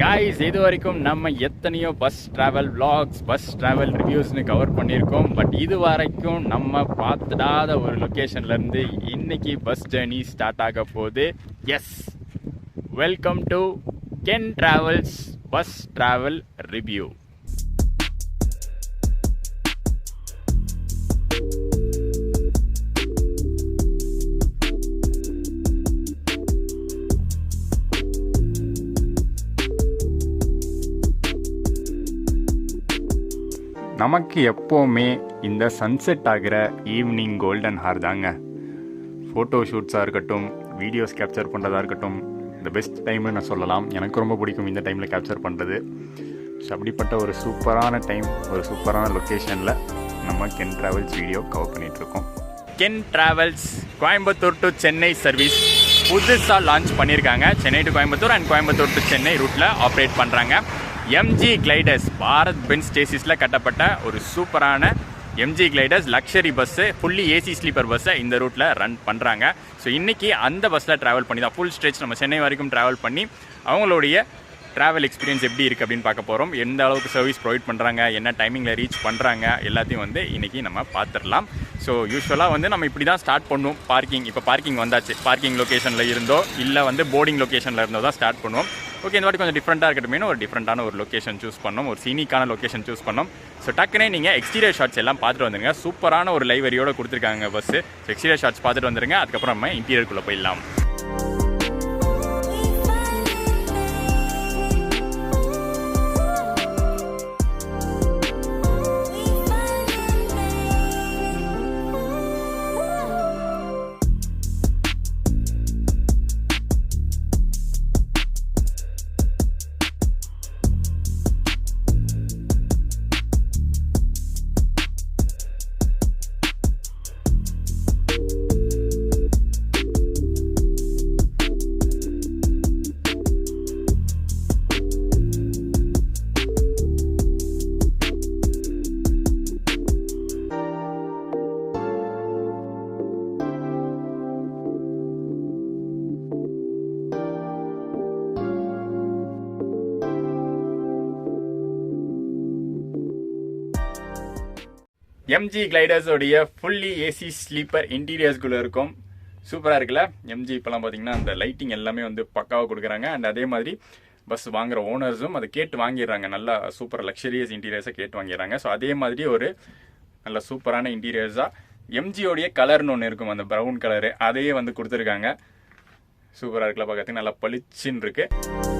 Guys இது வரைக்கும் நம்ம எத்தனையோ bus travel vlogs bus travel ரிவ்யூஸ்னு cover பண்ணியிருக்கோம். பட் இது வரைக்கும் நம்ம பார்த்துடாத ஒரு லொக்கேஷன்லேருந்து இன்னைக்கு பஸ் ஜேர்னி ஸ்டார்ட் ஆக போகுது. Yes welcome to Ken travels bus travel review நமக்கு எப்போவுமே இந்த சன்செட் ஆகிற ஈவினிங் கோல்டன் ஹார் தாங்க. ஃபோட்டோ ஷூட்ஸாக இருக்கட்டும் வீடியோஸ் கேப்சர் பண்ணுறதா இருக்கட்டும் இந்த பெஸ்ட் டைம்னு நான் சொல்லலாம். எனக்கு ரொம்ப பிடிக்கும் இந்த டைமில் கேப்சர் பண்ணுறது ஸோ அப்படிப்பட்ட ஒரு சூப்பரான டைம் ஒரு சூப்பரான லொக்கேஷனில் நம்ம கென் ட்ராவல்ஸ் வீடியோ கவர் பண்ணிகிட்ருக்கோம் Ken travels Coimbatore to Chennai service புதுசாக லான்ச் பண்ணியிருக்காங்க Chennai to Coimbatore and Coimbatore to Chennai ரூட்டில் ஆப்ரேட் பண்ணுறாங்க எம்ஜி கிளைடர்ஸ் பாரத் பென்ஸ் ஸ்டேசிஸில் கட்டப்பட்ட ஒரு சூப்பரான MG gliders luxury bus fully AC sleeper பஸ்ஸை இந்த ரூட்டில் ரன் பண்ணுறாங்க ஸோ இன்றைக்கி அந்த பஸ்ஸில் ட்ராவல் பண்ணி தான் ஃபுல் ஸ்ட்ரெச் நம்ம சென்னை வரைக்கும் ட்ராவல் பண்ணி அவங்களுடைய ட்ராவல் எக்ஸ்பீரியன்ஸ் எப்படி இருக்குது அப்படின்னு பார்க்க போகிறோம் எந்த அளவுக்கு சர்வீஸ் ப்ரொவைட் பண்ணுறாங்க என்ன டைமிங்கில் ரீச் பண்ணுறாங்க எல்லாத்தையும் வந்து இன்றைக்கி நம்ம பார்த்துடலாம். ஸோ யூஸ்வலாக வந்து நம்ம இப்படி தான் ஸ்டார்ட் பண்ணுவோம். பார்க்கிங் இப்போ பார்க்கிங் வந்தாச்சு. பார்க்கிங் லொக்கேஷனில் இருந்தோ இல்லை வந்து போர்டிங் லொக்கேஷனில் இருந்தோ தான் ஸ்டார்ட் பண்ணுவோம். ஓகே இந்த வாட்டி கொஞ்சம் டிஃப்ரெண்ட்டாக இருக்கட்டுமே. ஒரு டிஃப்ரெண்ட்டான ஒரு லொக்கேஷன் சூஸ் பண்ணோம். ஒரு சீனிக்கான லொக்கேஷன் சூஸ் பண்ணோம். ஸோ டக்குனே நீங்கள் எக்ஸ்டீரியர் ஷாட்ஸ் எல்லாம் பார்த்துட்டு வந்துருங்க. சூப்பரான ஒரு லைவரியோடு கொடுத்துருக்காங்க பஸ்ஸு ஸோ எக்ஸ்டீரியர் ஷாட்ஸ் பார்த்துட்டு வந்துருங்க. அதுக்கப்புறம் நம்ம இன்டீரியருக்குள்ளே போயிடலாம். எம்ஜி கிளைடர்ஸோடைய ஃபுல்லி ஏசி ஸ்லீப்பர் இன்டீரியர்ஸ்குள்ளே இருக்கும். சூப்பராக இருக்குல்ல? எம்ஜி இப்போலாம் பார்த்தீங்கன்னா அந்த லைட்டிங் எல்லாமே வந்து பக்காவாக கொடுக்குறாங்க. அண்ட் அதே மாதிரி பஸ் வாங்குற ஓனர்ஸும் அதை கேட்டு வாங்கிடுறாங்க. நல்லா சூப்பர் லக்ஸரியஸ் இன்டீரியர்ஸை கேட்டு வாங்கிடுறாங்க. ஸோ அதே மாதிரி ஒரு நல்ல சூப்பரான இன்டீரியர்ஸாக எம்ஜியோடைய கலர்னு ஒன்று இருக்கும். அந்த ப்ரௌன் கலரு அதையே வந்து கொடுத்துருக்காங்க. சூப்பராக இருக்குல்ல பார்க்கறதுக்கு? நல்லா பளிச்சுன்னு இருக்குது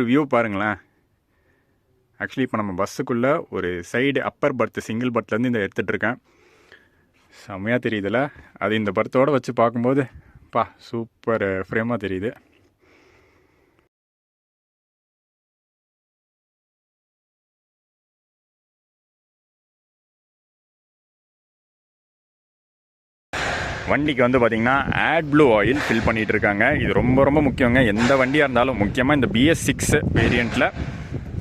ஒரு வியூ பாருங்களேன். ஆக்சுவலி இப்போ நம்ம பஸ்ஸுக்குள்ளே ஒரு சைடு அப்பர் பர்த் சிங்கிள் பர்த்லேருந்து இந்த எடுத்துகிட்ருக்கேன் செம்மையாக தெரியுதுல்ல அது இந்த பர்த்தோடு வச்சு பார்க்கும்போது பா சூப்பர் ஃப்ரேமாக தெரியுது. வண்டிக்கு வந்து பார்த்தீங்கன்னா ஆட் ப்ளூ ஆயில் ஃபில் பண்ணிகிட்டு இருக்காங்க இது ரொம்ப ரொம்ப முக்கியங்க. எந்த வண்டியாக இருந்தாலும் முக்கியமாக இந்த பிஎஸ் சிக்ஸ் வேரியண்ட்டில்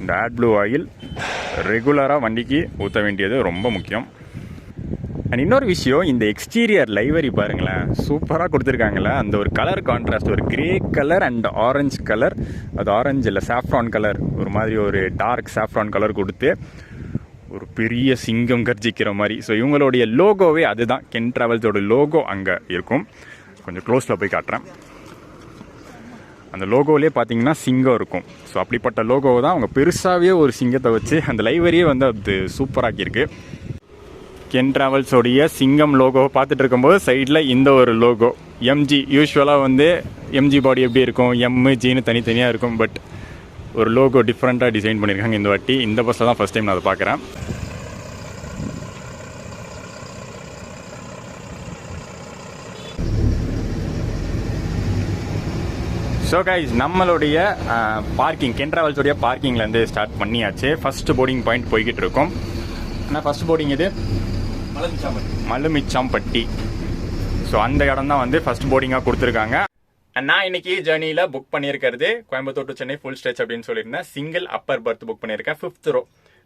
இந்த ஆட் ப்ளூ ஆயில் ரெகுலராக வண்டிக்கு ஊற்ற வேண்டியது ரொம்ப முக்கியம். அண்ட் இன்னொரு விஷயம் இந்த எக்ஸ்டீரியர் லைவரி பாருங்களேன். சூப்பராக கொடுத்துருக்காங்களே அந்த ஒரு கலர் கான்ட்ராஸ்ட் ஒரு grey colour and orange colour அது ஆரஞ்சு இல்லை சாஃப்ரான் கலர் ஒரு மாதிரி ஒரு டார்க் சாஃப்ரான் கலர் கொடுத்து ஒரு பெரிய சிங்கம் கர்ஜிக்கிற மாதிரி. ஸோ இவங்களுடைய லோகோவே அதுதான். கென் ட்ராவல்ஸோட லோகோ அங்கே இருக்கும். கொஞ்சம் க்ளோஸில் போய் காட்டுறேன். அந்த லோகோவிலே பார்த்தீங்கன்னா சிங்கம் இருக்கும். ஸோ அப்படிப்பட்ட லோகோவை தான் அவங்க பெருசாகவே ஒரு சிங்கத்தை வச்சு அந்த லைப்ரரியே வந்து அது சூப்பராக்கியிருக்கு கென் ட்ராவல்ஸோடைய சிங்கம் லோகோவை பார்த்துட்டு இருக்கும்போது சைடில் இந்த ஒரு லோகோ எம்ஜி யூஸ்வலாக வந்து எம்ஜி பாடி எப்படி இருக்கும்? எம்மு ஜின்னு தனித்தனியாக இருக்கும். பட் ஒரு லோகோ டிஃப்ரெண்ட்டாக டிசைன் பண்ணியிருக்காங்க இந்த வாட்டி. இந்த பஸ்ஸில் தான் ஃபஸ்ட் டைம் நான் அதை பார்க்குறேன். ஸோ கைஸ் நம்மளுடைய பார்க்கிங் கென் ட்ராவல்ஸுடைய பார்க்கிங்லேருந்து ஸ்டார்ட் பண்ணியாச்சு. ஃபர்ஸ்ட் போர்டிங் பாயிண்ட் போய்கிட்டு இருக்கோம். ஆனால் ஃபர்ஸ்ட் போர்டிங் இது மலுமிச்சாம்பட்டி. ஸோ அந்த இடம் தான் வந்து ஃபர்ஸ்ட் போர்டிங்காக கொடுத்துருக்காங்க. நான் இன்னைக்கு ஜேர்னியில் புக் பண்ணியிருக்கிறது Coimbatore to Chennai full stretch அப்படின்னு சொல்லியிருந்தேன். சிங்கிள் அப்பர் பர்த் புக் பண்ணியிருக்கேன். ஃபிஃப்த் ரோ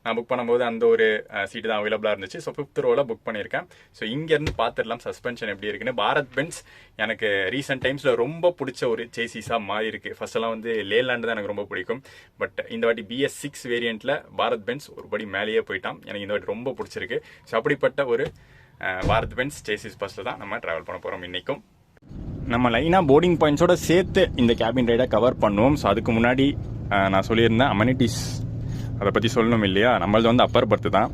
நான் புக் பண்ணும்போது அந்த ஒரு சீட்டு தான் அவைலபிளாக இருந்துச்சு. ஸோ ஃபிஃப்த் ரோவில் புக் பண்ணியிருக்கேன். ஸோ இங்கேருந்து பார்த்துடலாம். சஸ்பென்ஷன் எப்படி இருக்குன்னு. பாரத் பென்ஸ் எனக்கு ரீசெண்ட் டைம்ஸில் ரொம்ப பிடிச்ச ஒரு சேசிஸாக மாறி இருக்கு ஃபர்ஸ்ட்லாம் வந்து லேலாண்டு தான் எனக்கு ரொம்ப பிடிக்கும். பட் இந்த வாட்டி பிஎஸ் சிக்ஸ் வேரியண்ட்டில் பாரத் பென்ஸ் ஒரு படி மேலேயே போயிட்டான். எனக்கு இந்த வாட்டி ரொம்ப பிடிச்சிருக்கு. ஸோ அப்படிப்பட்ட ஒரு பாரத் பென்ஸ் சேசிஸ் பஸ்ஸில் தான் நம்ம ட்ராவல் பண்ண போகிறோம் இன்றைக்கும் நம்ம லைனாக போர்டிங் பாயிண்ட்ஸோட சேர்த்து இந்த கேபின் ரைடை கவர் பண்ணுவோம். ஸோ அதுக்கு முன்னாடி நான் சொல்லியிருந்தேன் அமெனிட்டிஸ் அதை பற்றி சொல்லணும் இல்லையா? நம்மளது வந்து அப்பர் பர்த்து தான்.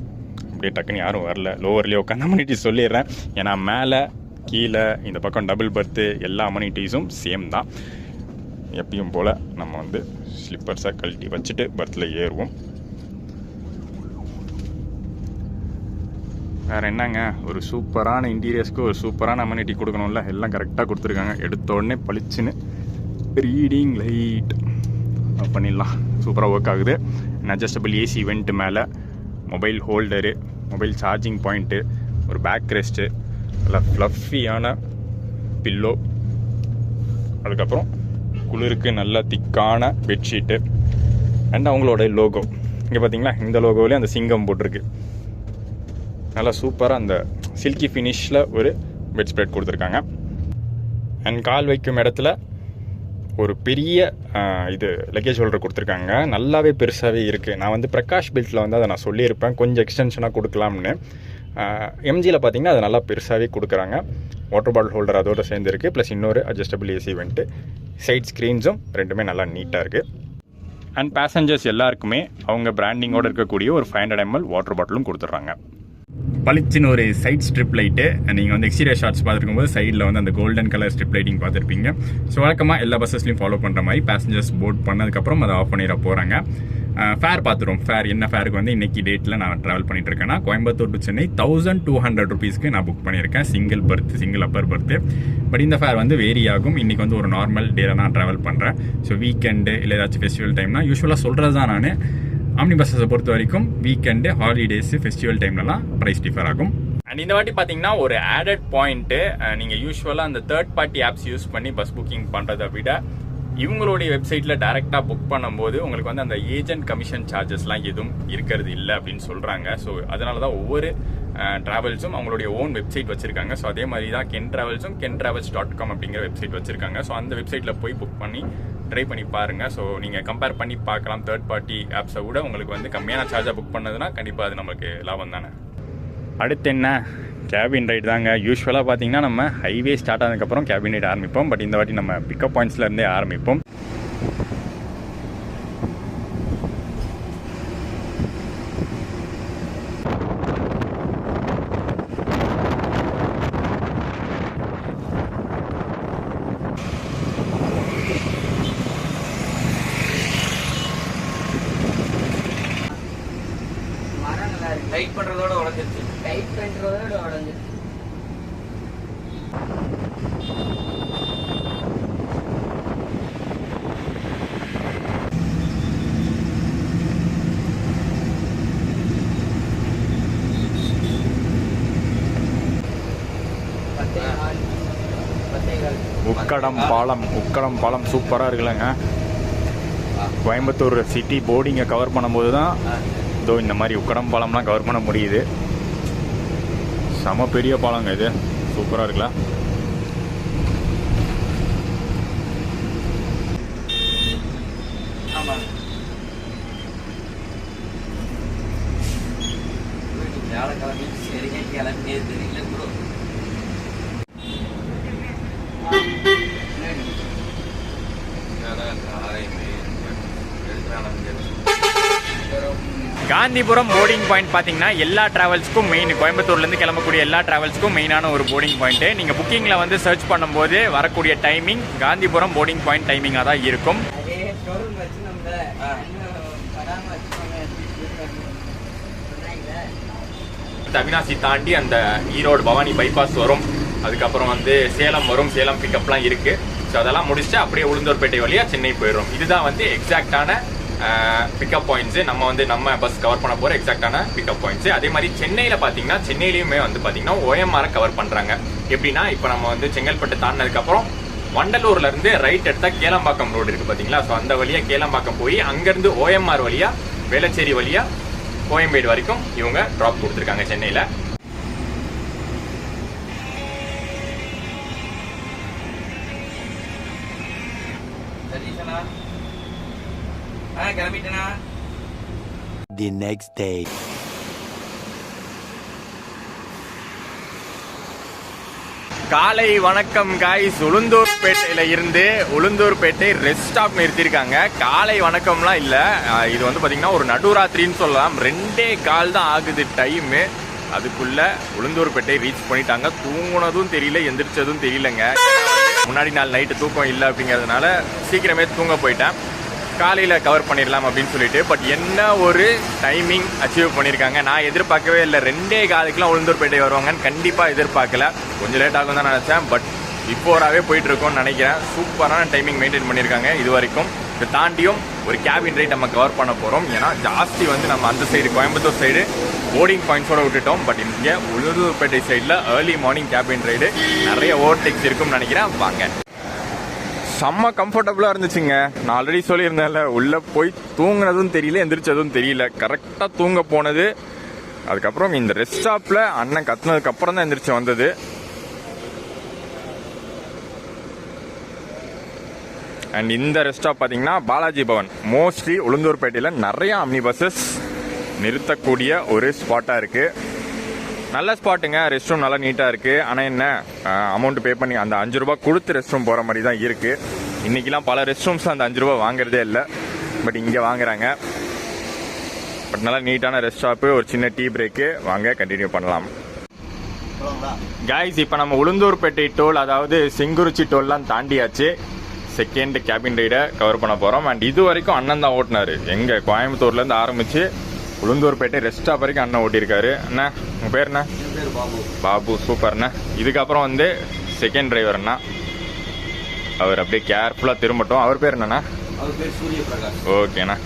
அப்படியே டக்குன்னு யாரும் வரல. லோவர்லேயே உட்காந்து அமெனிட்டிஸ் சொல்லிடுறேன். ஏன்னா மேலே கீழே இந்த பக்கம் டபுள் பர்த்து எல்லா அமெனிட்டிஸும் சேம் தான். எப்பயும் போல் நம்ம வந்து ஸ்லிப்பர்ஸை கழட்டி வச்சுட்டு பர்த்தில் ஏறுவோம். வேறு என்னங்க? ஒரு சூப்பரான இன்டீரியர்ஸ்க்கு ஒரு சூப்பரான அம்யூனிட்டி கொடுக்கணும்ல? எல்லாம் கரெக்டாக கொடுத்துருக்காங்க. எடுத்த உடனே பளிச்சுன்னு ரீடிங் லைட் பண்ணிடலாம். சூப்பராக ஒர்க் ஆகுது. அட்ஜஸ்டபிள் ஏசி வெண்ட் மேலே mobile holder mobile charging point ஒரு பேக் ரெஸ்ட்டு நல்லா ஃப்ளஃபியான பில்லோ அதுக்கப்புறம் குளிருக்கு நல்ல திக்கான பெட்ஷீட்டு அண்ட் அவங்களோட லோகோ இங்கே பார்த்தீங்களா இந்த லோகோவிலே அந்த சிங்கம் போட்டிருக்கு. நல்லா சூப்பராக அந்த சில்கி ஃபினிஷில் ஒரு பெட் ஸ்ப்ரெட் கொடுத்துருக்காங்க. அண்ட் கால் வைக்கும் இடத்துல ஒரு பெரிய இது லக்கேஜ் ஹோல்டர் கொடுத்துருக்காங்க. நல்லாவே பெருசாகவே இருக்குது நான் வந்து பிரகாஷ் பில்ட்டில் வந்து அதை நான் சொல்லியிருப்பேன். கொஞ்சம் எக்ஸ்டென்ஷனாக கொடுக்கலாம்னு. எம்ஜியில் பார்த்தீங்கன்னா அது நல்லா பெருசாகவே கொடுக்குறாங்க. வாட்டர் பாட்டில் ஹோல்டர் அதோடு சேர்ந்து இருக்குது ப்ளஸ் இன்னொரு அட்ஜஸ்டபிள் ஏசி வந்துட்டு சைட் ஸ்க்ரீன்ஸும் ரெண்டுமே நல்லா நீட்டாக இருக்குது அண்ட் பேசஞ்சர்ஸ் எல்லாருக்குமே அவங்க பிராண்டிங்கோடு இருக்கக்கூடிய ஒரு ஃபைவ் ஹண்ட்ரட் எம்எல் வாட்டர் பாட்டிலும் கொடுத்துட்றாங்க. பளிச்சின்னு ஒரு சைட் ஸ்ட்ரிப் லைட்டு நீங்கள் வந்து எக்ஸ்டீரியர் ஷார்ட்ஸ் பார்த்துருக்கும்போது சைடில் வந்து அந்த கோல்டன் கலர் ஸ்ட்ரிப் லைட்டிங் பார்த்துருப்பீங்க. ஸோ வழக்கமாக எல்லா பஸ்ஸஸ்லையும் ஃபாலோ பண்ணுற மாதிரி பேசஞ்சர்ஸ் போர்ட் பண்ணதுக்கப்புறம் அதை ஆஃப் பண்ணிட போகிறாங்க ஃபேர் பார்த்துருவோம். ஃபேர் என்ன ஃபேருக்கு வந்து இன்னைக்கு டேட்டில் நான் ட்ராவல் பண்ணிட்டு இருக்கேன்னா Coimbatore to Chennai thousand two hundred ருபீஸ்க்கு நான் புக் பண்ணியிருக்கேன். Single berth single upper berth but இந்த ஃபேர் வந்து வேரி ஆகும். இன்றைக்கி வந்து ஒரு நார்மல் டேல நான் ட்ராவல் பண்ணுறேன் ஸோ வீக்கெண்டு இல்லை ஏதாச்சும் ஃபெஸ்டிவல் டைம்னா யூஸ்வலாக சொல்கிறது தான் நான். ஆம்னி பஸ்ஸஸை பொறுத்த வரைக்கும் வீக்கெண்டு ஹாலிடேஸ் ஃபெஸ்டிவல் டைம்லலாம் ப்ரைஸ் டிஃபர் ஆகும். அண்ட் இந்த வாட்டி பார்த்தீங்கன்னா ஒரு ஆடட் பாயிண்ட்டு நீங்கள் யூஸ்வலாக அந்த தேர்ட் பார்ட்டி ஆப்ஸ் யூஸ் பண்ணி பஸ் புக்கிங் பண்ணுறதை விட இவங்களுடைய வெப்சைட்டில் டைரெக்டாக புக் பண்ணும்போது உங்களுக்கு வந்து அந்த ஏஜென்ட் கமிஷன் சார்ஜஸ்லாம் எதுவும் இருக்கிறது இல்லை அப்படின்னு சொல்கிறாங்க ஸோ அதனால தான் ஒவ்வொரு ட்ராவல்ஸும் அவங்களுடைய ஓன் வெப்சைட் வச்சுருக்காங்க. ஸோ அதே மாதிரி தான் கென் ட்ராவல்ஸும் கென் ட்ராவல்ஸ் டாட் காம் அப்படிங்கிற வெப்சைட் வச்சுருக்காங்க. ஸோ அந்த வெப்சைட்டில் போய் புக் பண்ணி ட்ரை பண்ணி பாருங்கள் ஸோ நீங்கள் கம்பேர் பண்ணி பார்க்கலாம். தேர்ட் பார்ட்டி ஆப்ஸை விட உங்களுக்கு வந்து கம்மியான சார்ஜாக புக் பண்ணதுன்னா கண்டிப்பாக அது நமக்கு லாபம் தானே? அடுத்து என்ன? கேபின் ரைட் தாங்க. யூஸ்வலாக பார்த்தீங்கன்னா நம்ம ஹைவே ஸ்டார்ட் ஆனதுக்கப்புறம் கேபின் ரைட் ஆரம்பிப்போம். பட் இந்த வாட்டி நம்ம பிக்கப் பாயிண்ட்ஸ்லேருந்தே ஆரம்பிப்போம் மரம் நல்லா இருக்கு டைட் பண்றதோட உடஞ்சிருச்சு டைட் பண்றதோட உடஞ்சு பத்தே கால் பத்தே கால் உக்கடம் பாலம் உக்கடம் பாலம் சூப்பராக இருக்குல்லங்க. கோயம்புத்தூர் சிட்டி போர்டிங்கை கவர் பண்ணும்போது தான் இதோ இந்த மாதிரி உக்கடம் பாலம்லாம் கவர் பண்ண முடியுது. செம பெரிய பாலங்க இது. சூப்பராக இருக்குல்ல. காந்திபுரம் போர்டிங் பாயிண்ட் பார்த்தீங்கன்னா எல்லா டிராவல்ஸ்க்கும் மெயின் கோயம்புத்தூர்லேருந்து கிளம்பக்கூடிய எல்லா டிராவல்ஸ்க்கும் மெயினான ஒரு போர்டிங் பாயிண்ட்டு நீங்கள் புக்கிங்கில் வந்து சர்ச் பண்ணும்போது வரக்கூடிய டைமிங் காந்திபுரம் போர்டிங் பாயிண்ட் டைமிங்காக தான் இருக்கும். அவினாசி தாண்டி அந்த ஈரோடு பவானி பைபாஸ் வரும். அதுக்கப்புறம் வந்து சேலம் வரும். சேலம் பிக்கப்லாம் இருக்குது ஸோ அதெல்லாம் முடிச்சுட்டு அப்படியே உளுந்தூர்பேட்டை வழியாக சென்னை போயிடும் இதுதான் வந்து எக்ஸாக்டான பிக்கப் பாயிண்ட்ஸு நம்ம வந்து நம்ம பஸ் கவர் பண்ண போகிற எக்ஸாக்டான பிக்கப் பாயிண்ட்ஸு அதே மாதிரி சென்னையில் பார்த்தீங்கன்னா சென்னையிலையுமே வந்து பார்த்தீங்கன்னா ஓஎம்ஆரை கவர் பண்ணுறாங்க எப்படின்னா இப்போ நம்ம வந்து செங்கல்பட்டு தாண்டினதுக்கப்புறம் வண்டலூர்லேருந்து ரைட் எடுத்தால் கேளம்பாக்கம் ரோடு இருக்குது பார்த்தீங்களா ஸோ அந்த வழியாக கேளம்பாக்கம் போய் அங்கேருந்து ஓஎம்ஆர் வழியாக வேளச்சேரி வழியாக கோயம்பேடு வரைக்கும் இவங்க ட்ராப் கொடுத்துருக்காங்க சென்னையில். The next day. காலை வணக்கம் காய்ஸ் உளுந்தூர்பேட்டையில் இருந்து உளுந்தூர்பேட்டை ரெஸ்ட் ஸ்டாப் நிறுத்தியிருக்காங்க. காலை வணக்கம்லாம் இல்ல. இது வந்து பாத்தீங்கன்னா ஒரு நடுராத்திரின்னு சொல்லலாம். ரெண்டே கால் தான் ஆகுது டைமு அதுக்குள்ள உளுந்தூர்பேட்டை ரீச் பண்ணிட்டாங்க. தூங்குனதும் தெரியல எந்திரிச்சதும் தெரியலங்க. முன்னாடி நாள் நைட்டு தூக்கம் இல்லை அப்படிங்கிறதுனால சீக்கிரமே தூங்க போயிட்டேன். காலையில் கவர் பண்ணிடலாம் அப்படின்னு சொல்லிட்டு பட் என்ன ஒரு டைமிங் அச்சீவ் பண்ணியிருக்காங்க நான் எதிர்பார்க்கவே இல்லை. ரெண்டே காலுக்குலாம் உளுந்தூர்பேட்டை வருவாங்கன்னு கண்டிப்பாக எதிர்பார்க்கல. கொஞ்சம் லேட் ஆகும் தான் நினச்சேன் பட் பிஃபோராகவே போயிட்டு இருக்கோம்னு நினைக்கிறேன். சூப்பரான டைமிங் மெயின்டைன் பண்ணியிருக்காங்க இது வரைக்கும் இதை தாண்டியும் ஒரு கேபின் ரைட் நம்ம கவர் பண்ண போகிறோம் ஏன்னா ஜாஸ்தி வந்து நம்ம அந்த சைடு கோயம்புத்தூர் சைடு போர்டிங் பாயிண்ட்ஸோடு விட்டுட்டோம். பட் இங்கே உளுந்தூர்பேட்டை சைடில் ஏர்லி மார்னிங் கேபின் ரைடு நிறைய ஓவர்டேக்ஸ் இருக்கும்னு நினைக்கிறேன். வாங்க. செம்ம கம்ஃபர்டபுளாக இருந்துச்சுங்க. நான் ஆல்ரெடி சொல்லியிருந்தேன்ல உள்ளே போய் தூங்கினதும் தெரியல எந்திரிச்சதும் தெரியல. கரெக்டாக தூங்க போனது. அதுக்கப்புறம் இந்த ரெஸ்ட் ஸ்டாப்பில் அண்ணன் கத்துனதுக்கு அப்புறம் தான் எந்திரிச்சு வந்தது. அண்ட் இந்த ரெஸ்ட் ஸ்டாப் பார்த்தீங்கன்னா பாலாஜி பவன். மோஸ்ட்லி உளுந்தூர்பேட்டையில் நிறையா அம்னி பஸ்ஸஸ் நிறுத்தக்கூடிய ஒரு ஸ்பாட்டாக இருக்குது நல்ல ஸ்பாட்டுங்க. ரெஸ்ட் ரூம் நல்லா நீட்டாக இருக்குது ஆனால் என்ன அமௌண்ட் பே பண்ணி அந்த அஞ்சு ரூபா கொடுத்து ரெஸ்ட் ரூம் போகிற மாதிரி தான் இருக்குது இன்றைக்கெலாம் பல ரெஸ்ட் ரூம்ஸ் அந்த அஞ்சு ரூபா வாங்குறதே இல்லை. பட் இங்கே வாங்குறாங்க. பட் நல்லா நீட்டான ரெஸ்ட் ஸ்டாப்பு ஒரு சின்ன டீ பிரேக்கு. வாங்க கண்டினியூ பண்ணலாம். கைஸ் இப்போ நம்ம உளுந்தூர்பேட்டை டோல் அதாவது செங்குறிச்சி டோல்லாம் தாண்டியாச்சு. செகண்ட் கேபின் ரைடை கவர் பண்ண போகிறோம் அண்ட் இது வரைக்கும் அண்ணன் தான் ஓட்டினார். எங்கள் கோயம்புத்தூர்லேருந்து ஆரம்பித்து உளுந்தூர்பேட்டை ரெஸ்ட் ஸ்டாப் வரைக்கும் அண்ணன் ஓட்டியிருக்காரு. அண்ணா உங்கள் பேர் என்ன? பாபு. பாபு சூப்பர்ண்ணா இதுக்கப்புறம் வந்து செகண்ட் டிரைவர்ண்ணா அவர் அப்படியே கேர்ஃபுல்லாக திரும்பட்டும். அவர் பேர் என்னண்ணா? ஓகேண்ணா.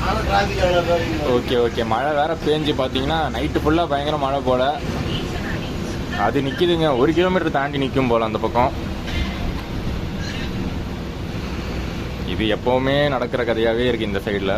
ஆனா டிராபிக் அவ்வளோ ஓகே ஓகே மழை வேற பேஞ்சு பார்த்தீங்கன்னா நைட்டு ஃபுல்லாக பயங்கர மழை போல. அது நிற்கிதுங்க ஒரு கிலோமீட்டர் தாண்டி நிற்கும் போல அந்த பக்கம். இது எப்பவுமே நடக்கிற கதையாகவே இருக்கு இந்த சைடில்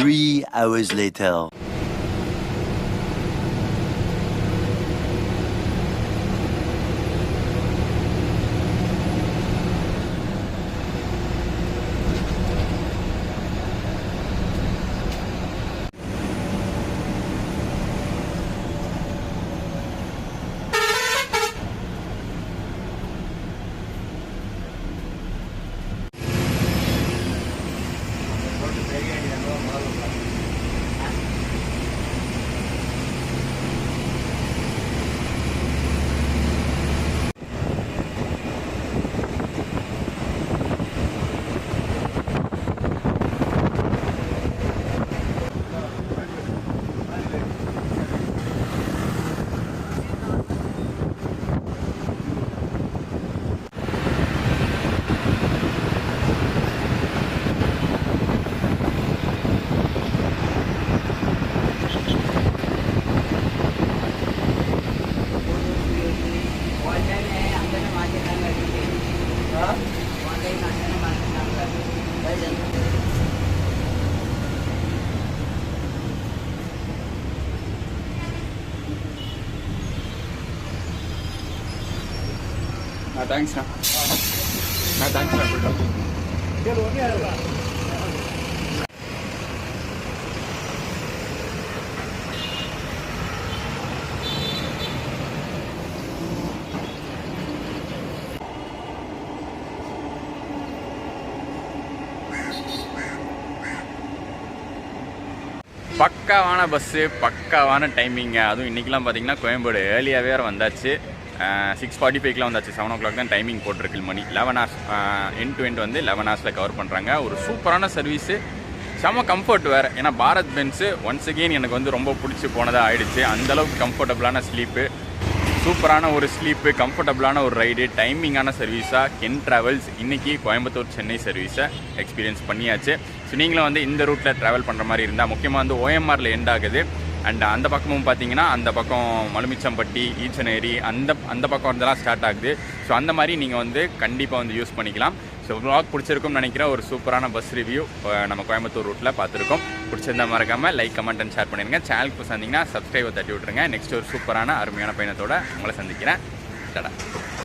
Three hours later. தேங்க்ஸ்ண்ணா நான் தேங்க்ஸ்ண்ணா சொல்லிட்டேன் பக்காவான பஸ்ஸு பக்காவான டைமிங்க அதுவும் இன்றைக்கெலாம் பார்த்தீங்கன்னா கோயம்பேடு ஏர்லியாகவே வந்தாச்சு. சிக்ஸ் ஃபார்ட்டி ஃபைவ்க்குலாம் வந்தாச்சு. செவன் ஓ கிளாக் தான் டைமிங் போட்டிருக்கு மணி. Eleven hours end to end வந்து லெவன் ஹவர்ஸில் கவர் பண்ணுறாங்க ஒரு சூப்பரான சர்வீஸு செம கம்ஃபர்ட் வேறு. ஏன்னா பாரத் பென்ஸு ஒன்ஸ் அகெயின் எனக்கு வந்து ரொம்ப பிடிச்சி போனதாக ஆயிடுச்சு. அந்தளவுக்கு கம்ஃபர்டபுளான ஸ்லீப்பு சூப்பரான ஒரு ஸ்லீப்பு கம்ஃபர்டபுளான ஒரு ரைடு டைமிங்கான சர்வீஸாக கென் ட்ராவல்ஸ் இன்றைக்கி கோயம்புத்தூர் சென்னை சர்வீஸை எக்ஸ்பீரியன்ஸ் பண்ணியாச்சு. ஸோ நீங்களும் வந்து இந்த ரூட்டில் ட்ராவல் பண்ணுற மாதிரி இருந்தால் முக்கியமாக வந்து ஓஎம்ஆரில் எண்ட் ஆகுது. அண்ட் அந்த பக்கமும் பார்த்தீங்கன்னா அந்த பக்கம் மலுமிச்சம்பட்டி ஈச்சனேரி அந்த அந்த பக்கம் இருந்தெல்லாம் ஸ்டார்ட் ஆகுது. ஸோ அந்த மாதிரி நீங்கள் வந்து கண்டிப்பாக வந்து யூஸ் பண்ணிக்கலாம். ஸோ vlog பிடிச்சிருக்கும்னு நினைக்கிறேன். ஒரு சூப்பரான பஸ் ரிவ்யூ நம்ம கோயம்புத்தூர் ரூட்டில் பார்த்துருக்கோம். பிடிச்சிருந்தா மறக்காமல் லைக் கமெண்ட் அண்ட் ஷேர் பண்ணிடுங்க. சேனலுக்கு சந்திங்கன்னா சப்ஸ்கிரைபை தட்டி விட்ருங்க நெக்ஸ்ட் ஒரு சூப்பரான அருமையான பயணத்தோட உங்களை சந்திக்கிறேன். தடா